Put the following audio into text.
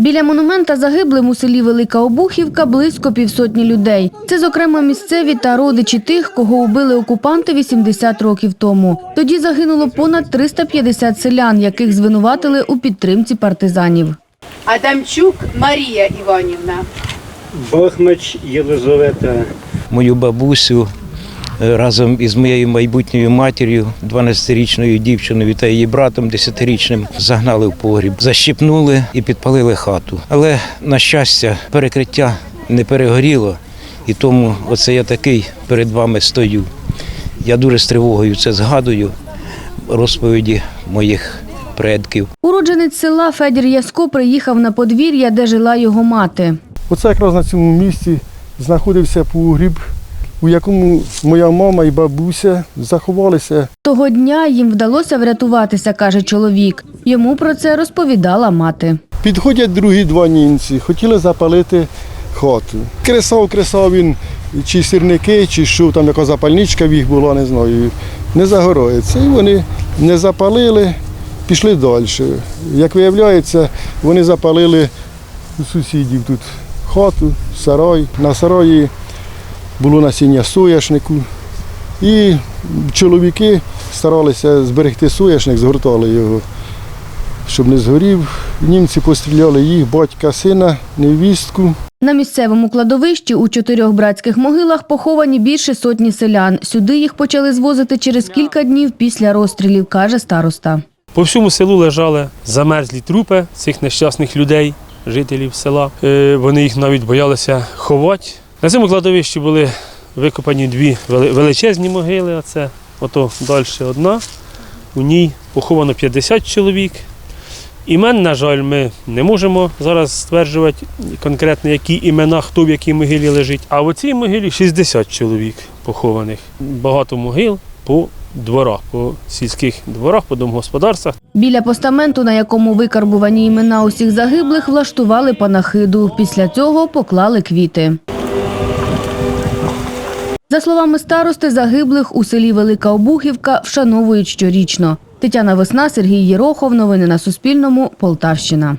Біля монумента загиблим у селі Велика Обухівка близько півсотні людей. Це, зокрема, місцеві та родичі тих, кого убили окупанти 80 років тому. Тоді загинуло понад 350 селян, яких звинуватили у підтримці партизанів. Адамчук Марія Іванівна. Бахмач Єлизавета. мою бабусю разом із моєю майбутньою матір'ю, 12-річною дівчиною та її братом 10-річним загнали в погріб, защипнули і підпалили хату. Але на щастя, перекриття не перегоріло, і тому оце я такий перед вами стою. Я дуже з тривогою це згадую, розповіді моїх предків. Уродженець села Федір Яско приїхав на подвір'я, де жила його мати. Оце якраз на цьому місці знаходився погріб, у якому моя мама і бабуся заховалися. Того дня їм вдалося врятуватися, каже чоловік. Йому про це розповідала мати. Підходять другі два німці, хотіли запалити хату. Кресав, кресав він, чи сірники, чи що там яка запальничка в їх була, не знаю. Не загорається. І вони не запалили, пішли далі. Як виявляється, вони запалили у сусідів тут хату, сарай. На сараї було насіння соняшнику. І чоловіки старалися зберегти соняшник, згортали його щоб не згорів. Німці постріляли їх, батька, сина, невістку. На місцевому кладовищі у чотирьох братських могилах поховані більше сотні селян. Сюди їх почали звозити через кілька днів після розстрілів, каже староста. По всьому селу лежали замерзлі трупи цих нещасних людей, жителів села. Е, Вони їх навіть боялися ховати. На цьому кладовищі були викопані дві величезні могили. А це ото далі одна. У ній поховано 50 чоловік. Імен, на жаль, ми не можемо зараз стверджувати конкретно, які імена, хто в якій могилі лежить. А в цій могилі 60 чоловік похованих. Багато могил по дворах, по сільських дворах, по домогосподарствах. Біля постаменту, на якому викарбувані імена усіх загиблих, влаштували панахиду. Після цього поклали квіти. За словами старости, загиблих у селі Велика Обухівка вшановують щорічно. Тетяна Весна, Сергій Єрохов. Новини на Суспільному. Полтавщина.